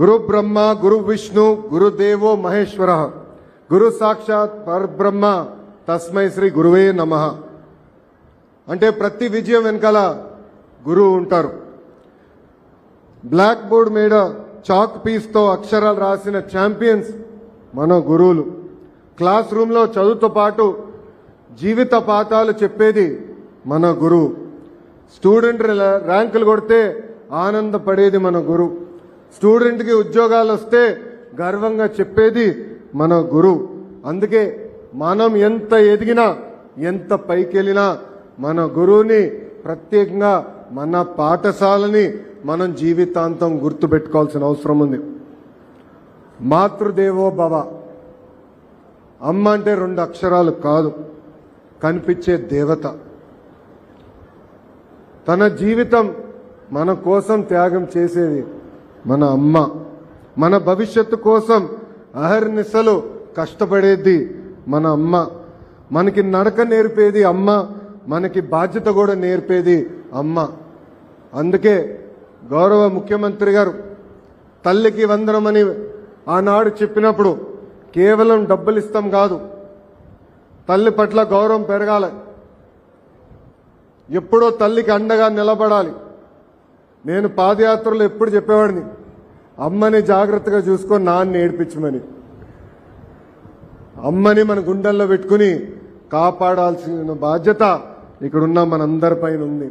గురు బ్రహ్మ గురు విష్ణు గురుదేవో మహేశ్వర. గురు సాక్షాత్ పరబ్రహ్మ తస్మై శ్రీ గురువే నమ. అంటే ప్రతి విజయం వెనకాల గురువు ఉంటారు. బ్లాక్ బోర్డ్ మీద చాక్ పీస్తో అక్షరాలు రాసిన ఛాంపియన్స్ మన గురువులు. క్లాస్ రూమ్లో చదువుతో పాటు జీవిత పాఠాలు చెప్పేది మన గురువు. స్టూడెంట్ ర్యాంకులు కొడితే ఆనందపడేది మన గురువు. స్టూడెంట్కి ఉద్యోగాలు వస్తే గర్వంగా చెప్పేది మన గురువు అందుకే మనం ఎంత ఎదిగినా ఎంత పైకెళ్ళినా మన గురువుని ప్రత్యేకంగా మన పాఠశాలని మనం జీవితాంతం గుర్తుపెట్టుకోవాల్సిన అవసరం ఉంది. మాతృదేవో భవ. అమ్మ అంటే రెండు అక్షరాలు కాదు కనిపించే దేవత. తన జీవితం మన కోసం త్యాగం చేసేది మన అమ్మ మన భవిష్యత్తు కోసం అహర్నిశలు కష్టపడేది మన అమ్మ. మనకి నడక నేర్పేది అమ్మ మనకి బాధ్యత కూడా నేర్పేది అమ్మ. అందుకే గౌరవ ముఖ్యమంత్రి గారు తల్లికి వందనమని ఆనాడు చెప్పినప్పుడు కేవలం డబ్బులు ఇస్తాం కాదు తల్లి పట్ల గౌరవం పెరగాలి. ఎప్పుడో తల్లికి అండగా నిలబడాలి. నేను పాదయాత్రలో ఎప్పుడు చెప్పేవాడిని? అమ్మని జాగ్రత్తగా చూసుకొని నాన్న ఏడిపించమని అమ్మని మన గుండెల్లో పెట్టుకుని కాపాడాల్సిన బాధ్యత ఇక్కడున్న మనందరిపైన ఉంది.